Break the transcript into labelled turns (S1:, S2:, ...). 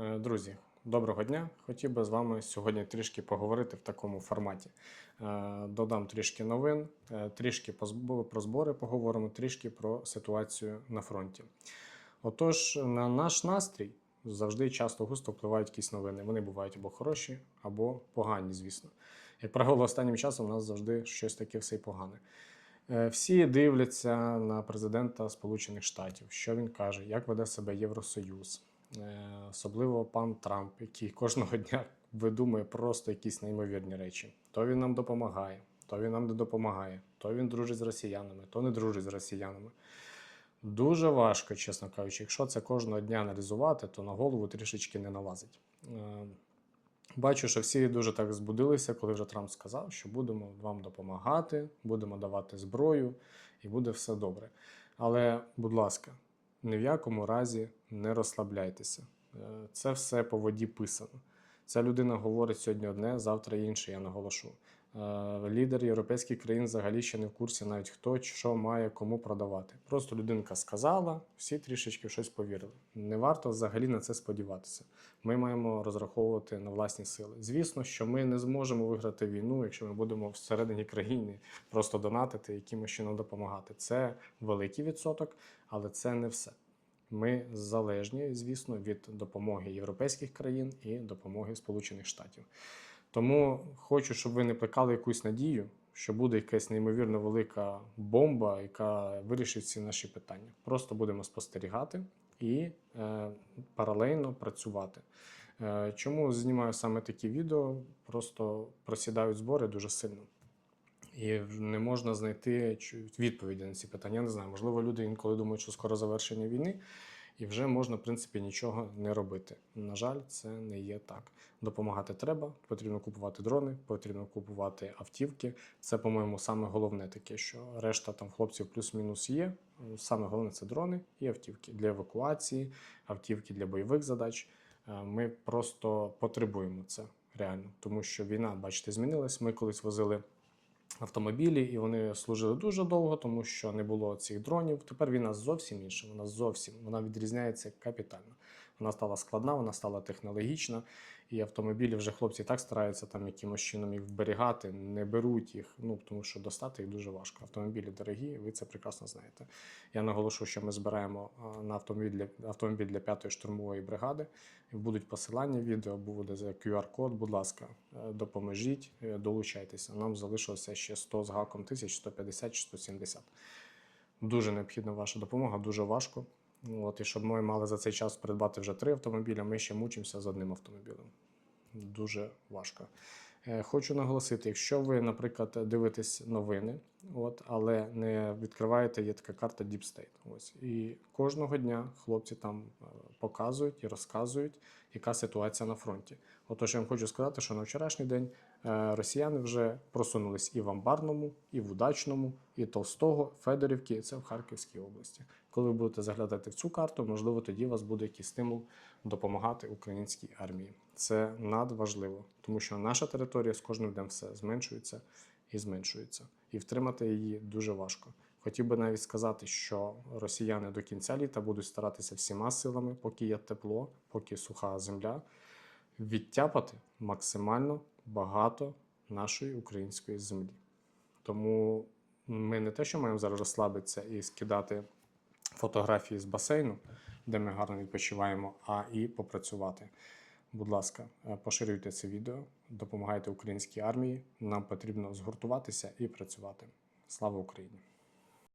S1: Е, Друзі, доброго дня! Хотів би з вами сьогодні трішки поговорити в такому форматі. Е, Додам трішки новин, е, трішки про збори поговоримо, трішки про ситуацію на фронті. Отож, на наш настрій завжди часто густо впливають якісь новини. Вони бувають або хороші, або погані, звісно. Як правило, останнім часом у нас завжди щось таке все погане. Всі дивляться на президента Сполучених Штатів, що він каже, як веде себе Євросоюз, особливо пан Трамп, який кожного дня видумує просто якісь неймовірні речі. То він нам допомагає, то він нам не допомагає, то він дружить з росіянами, то не дружить з росіянами. Дуже важко, чесно кажучи, якщо це кожного дня аналізувати, то на голову трішечки не налазить. Е, Бачу, що всі дуже так збудилися, коли вже Трамп сказав, що будемо вам допомагати, будемо давати зброю і буде все добре. Але, будь ласка, ні в якому разі не розслабляйтеся. Е, Це все по воді писано. Ця людина говорить сьогодні одне, завтра інше, я наголошу. Е, Лідер європейських країн взагалі ще не в курсі, навіть хто що має кому продавати. Просто людинка сказала, всі трішечки щось повірили. Не варто взагалі на це сподіватися. Ми маємо розраховувати на власні сили. Звісно, що ми не зможемо виграти війну, якщо ми будемо всередині країни просто донатити, якимось чином допомагати. Це великий відсоток, але це не все. Ми залежні, звісно, від допомоги європейських країн і допомоги Сполучених Штатів. Тому хочу, щоб ви не плекали якусь надію, що буде якась неймовірно велика бомба, яка вирішить всі наші питання. Просто будемо спостерігати і е, паралельно працювати. Е, чому знімаю саме такі відео? Просто просідають збори дуже сильно. І не можна знайти відповіді на ці питання. Я не знаю, можливо, люди інколи думають, що скоро завершення війни, і вже можна, в принципі, нічого не робити. На жаль, це не є так. Допомагати треба, потрібно купувати дрони, потрібно купувати автівки. Це, по-моєму, саме головне таке, що решта там хлопців плюс-мінус є. Саме головне це дрони і автівки для евакуації, автівки для бойових задач. Е, Ми просто потребуємо це реально, тому що війна, бачите, змінилась. Ми колись возили автомобілі, і вони служили дуже довго, тому що не було цих дронів. Тепер війна зовсім інша. Вона зовсім вона відрізняється капітально. Вона стала складна, вона стала технологічна, і автомобілі вже хлопці так стараються там якимось чином їх вберігати, не беруть їх. Ну тому що достати їх дуже важко. Автомобілі дорогі, ви це прекрасно знаєте. Я наголошу, що ми збираємо на автомобіль для автомобіль для п'ятої штурмової бригади. Будуть посилання відео, буде за QR-код. Будь ласка, е, допоможіть, е, долучайтеся. Нам залишилося ще 100 з гаком тисяч, 150 чи 170. Дуже необхідна ваша допомога, дуже важко. От, і щоб ми мали за цей час придбати вже три автомобілі, ми ще мучимося з одним автомобілем. Дуже важко. Е, Хочу наголосити, якщо ви, наприклад, дивитесь новини, от, але не відкриваєте, є така карта Deep State. Ось. І кожного дня хлопці там е, показують і розказують, яка ситуація на фронті. Отож, я вам хочу сказати, що на вчорашній день е, росіяни вже просунулись і в Амбарному, і в Удачному, і Толстого, Федорівки, і це в Харківській області. Коли ви будете заглядати в цю карту, можливо, тоді у вас буде якийсь стимул допомагати українській армії. Це надважливо, тому що наша територія з кожним днем все зменшується і зменшується, і втримати її дуже важко. Хотів би навіть сказати, що росіяни до кінця літа будуть старатися всіма силами, поки є тепло, поки суха земля, відтяпати максимально багато нашої української землі. Тому ми не те, що маємо зараз розслабитися і скидати фотографії з басейну, де ми гарно відпочиваємо, а і попрацювати. Будь ласка, е, поширюйте це відео, допомагайте українській армії. Нам потрібно згуртуватися і працювати. Слава Україні!